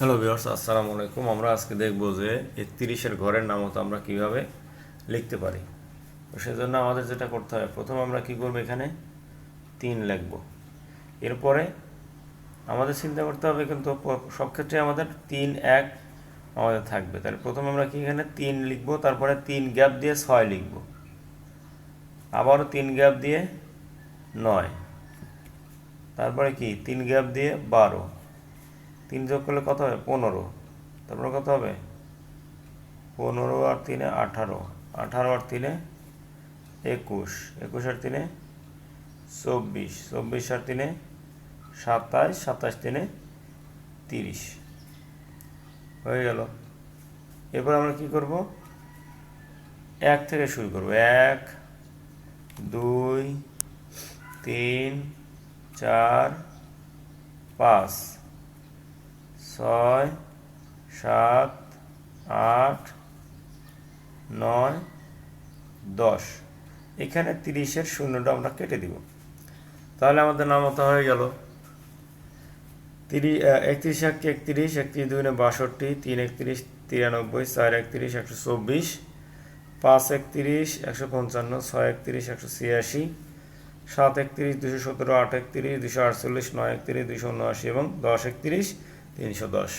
Hello viewers আসসালামু আলাইকুম। আমরা আজকে দেখব যে একত্রিশের ঘরের নামত আমরা কীভাবে লিখতে পারি। তো সেজন্য আমাদের যেটা করতে হবে, প্রথম আমরা কি করব এখানে? তিন লিখব। এরপরে আমাদের চিন্তা করতে হবে কিন্তু সব ক্ষেত্রে আমাদের তিন, এক আমাদের থাকবে। তাহলে প্রথম আমরা কি এখানে তিন লিখব, তারপরে তিন গ্যাপ দিয়ে ছয় লিখব। আবারও তিন গ্যাপ দিয়ে নয়। তারপরে কি? তিন গ্যাপ দিয়ে বারো। তিন যোগ করলে কত হবে? পনেরো। তারপরে কত হবে? পনেরো আর তিনে আঠারো। আঠারো আর তিনে একুশ। একুশ আর তিনে চব্বিশ। চব্বিশ আর তিনে সাতাশ। সাতাশ তিনে তিরিশ। হয়ে গেল। এরপর আমরা কি করব? এক থেকে শুরু করব। এক, দুই, তিন, চার, পাঁচ। ছয়, সাত, আট, নয়, দশ। এখানে তিরিশের শূন্যটা আমরা কেটে দিব। তাহলে আমাদের নামতা হয়ে গেল। তিরিশ একত্রিশ এক একত্রিশ একত্রিশ দুগুণে বাষট্টি, তিন একত্রিশ তিরানব্বই, চার একত্রিশ একশো চব্বিশ, পাঁচ একত্রিশ একশো পঞ্চান্ন, ছয় একত্রিশ একশো ছিয়াশি, সাত একত্রিশ দুশো সতেরো, আট একত্রিশ দুশো আটচল্লিশ, নয় একত্রিশ দুশো উনআশি এবং দশ একত্রিশ তিনশো দশ